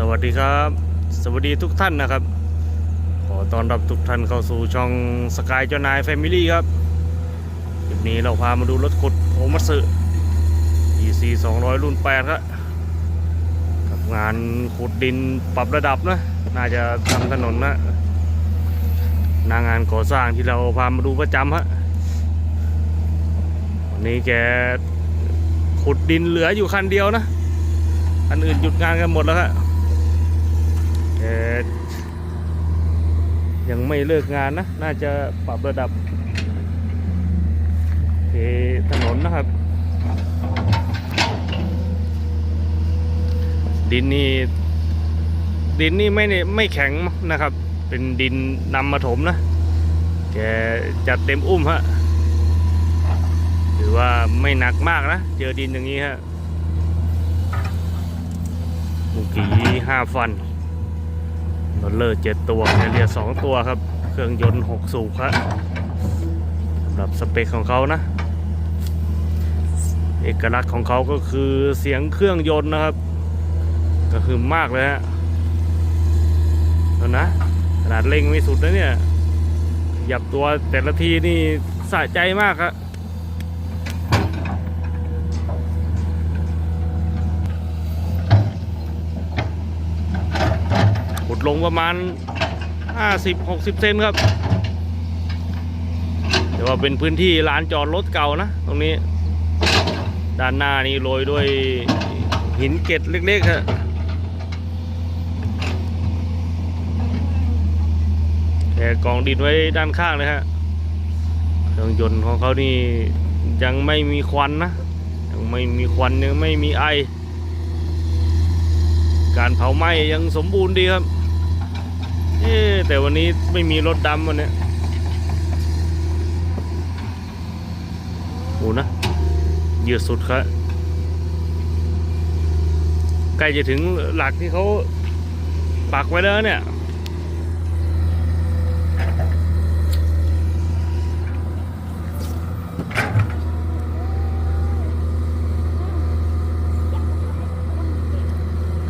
สวัสดีครับ สวัสดีทุกท่านนะครับ ขอต้อนรับทุกท่านเข้าสู่ช่องสกายเจ้านายแฟมิลี่ครับคลิปนี้เราพามาดูรถขุดโอมัตสึ EC 200 รุ่น8ครับกับงานขุดดินปรับระดับนะ น่าจะทำถนนนะหนางานก่อสร้างที่เราพามาดูประจำฮะวันนี้แกขุดดินเหลืออยู่คันเดียวนะอันอื่นหยุดงานกันหมดแล้วครับ แต่ยังไม่เลิกงานนะ น่าจะปรับระดับเทถนนนะครับ ดินนี่ดินนี่ไม่ไม่แข็งนะครับ เป็นดินนำมาถมนะแกจัดเต็มอุ้มฮะถือว่าไม่หนักมากนะ เจอดินอย่างนี้ฮะเมื่อกี้ห้าฟัน ดอลเลอร์เจ็ดตัวแคเรียสองตัวครับ เครื่องยนต์หกสูบครับสำหรับสเปคของเขานะ เอกลักษณ์ของเขาก็คือเสียงเครื่องยนต์นะครับ ก็คือมากเลยฮะเอานะ ขนาดเร่งไม่สุดนะเนี่ยหยับตัวแต่ละทีนี่สะใจมากครับ ลงประมาณ 50-60 เซนครับแต่ว่าเป็นพื้นที่ลานจอดรถเก่านะ ตรงนี้ ด้านหน้านี่โรยด้วยหินเกล็ดเล็กๆครับแต่กองดินไว้ด้านข้างเลยฮะเครื่องยนต์ของเขานี่ยังไม่มีควันนะยังไม่มีควันยังไม่มีไอ การเผาไหม้ยังสมบูรณ์ดีครับ เอ๊แต่วันนี้ไม่มีรถดำวันนี้โอ้นะเยืดสุดครับใกล้จะถึงหลักที่เขาปักไว้แล้วเนี่ย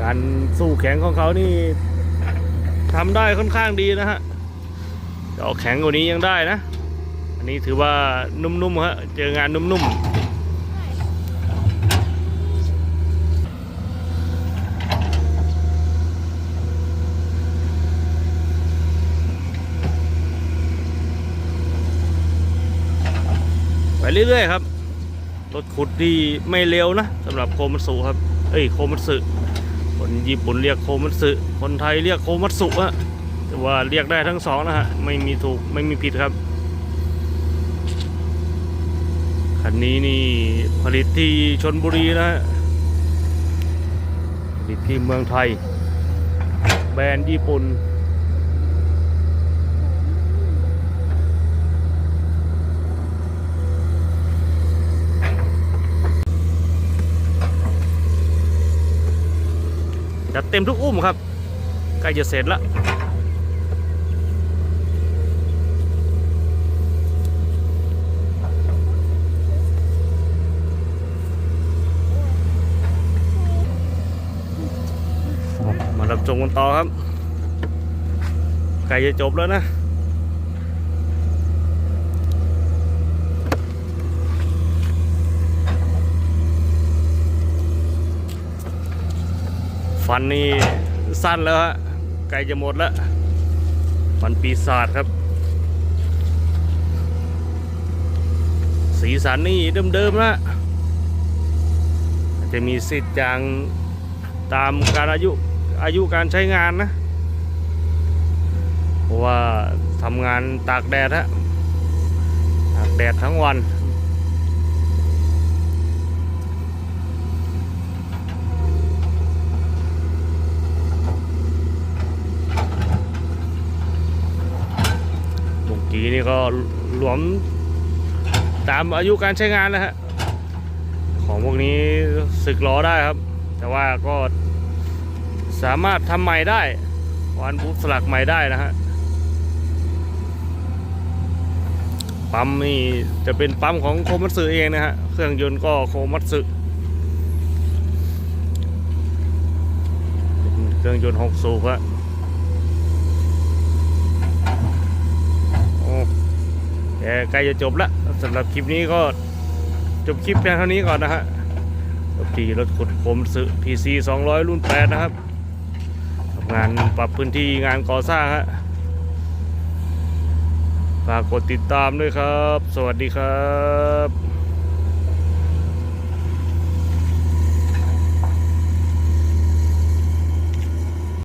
การสู้แข็งของเขานี่ ทำได้ค่อนข้างดีนะฮะจะเอาแข็งกว่านี้ยังได้นะ อันนี้ถือว่านุ่มๆฮะเจองานนุ่มๆไปเรื่อยๆครับ รถขุดที่ไม่เร็วนะสำหรับโคมัตสุครับ เอ้ยโคมัตสึ คนญี่ปุ่นเรียกโคมัตสึคนไทยเรียกโคมัตสุอะแต่ว่าเรียกได้ทั้งสองนะฮะไม่มีถูกไม่มีผิดครับคันนี้นี่ผลิตที่ชนบุรีนะฮะผลิตที่เมืองไทย แบรนด์ญี่ปุ่น จะเต็มทุกอุ้มครับใกล้จะเสร็จแล้วมารับชมกันต่อครับ ใกล้จะจบแล้วนะ ฟันนี่สั้นแล้วฮะใกล้จะหมดแล้ว ฟันปีศาจครับ สีสันนี่เดิมๆนะจจะมีสิทธิ์จางตามการอายุอายุการใช้งานนะ เพราะว่าทำงานตากแดดฮะตากแดดทั้งวัน บุง ก็หลวมตามอายุการใช้งานนะฮะของพวกนี้สึกล้อได้ครับ แต่ว่าก็สามารถทำใหม่ได้วันบูทสลักใหม่ได้นะฮะปั๊มนี่จะเป็นปั๊มของโคมัตสึเองนะฮะเครื่องยนต์ก็โคมัตสึเป็นเครื่องยนต์หกสูบฮะโอ้ แกใกล้จะจบละสำหรับคลิปนี้ก็จบคลิปเพียงเท่านี้ก่อนนะฮะที่รถขุดคมสึ PC 200รุ่น8นะครับทำงานปรับพื้นที่งานก่อสร้างฮะฝากกดติดตามด้วยครับ สวัสดีครับ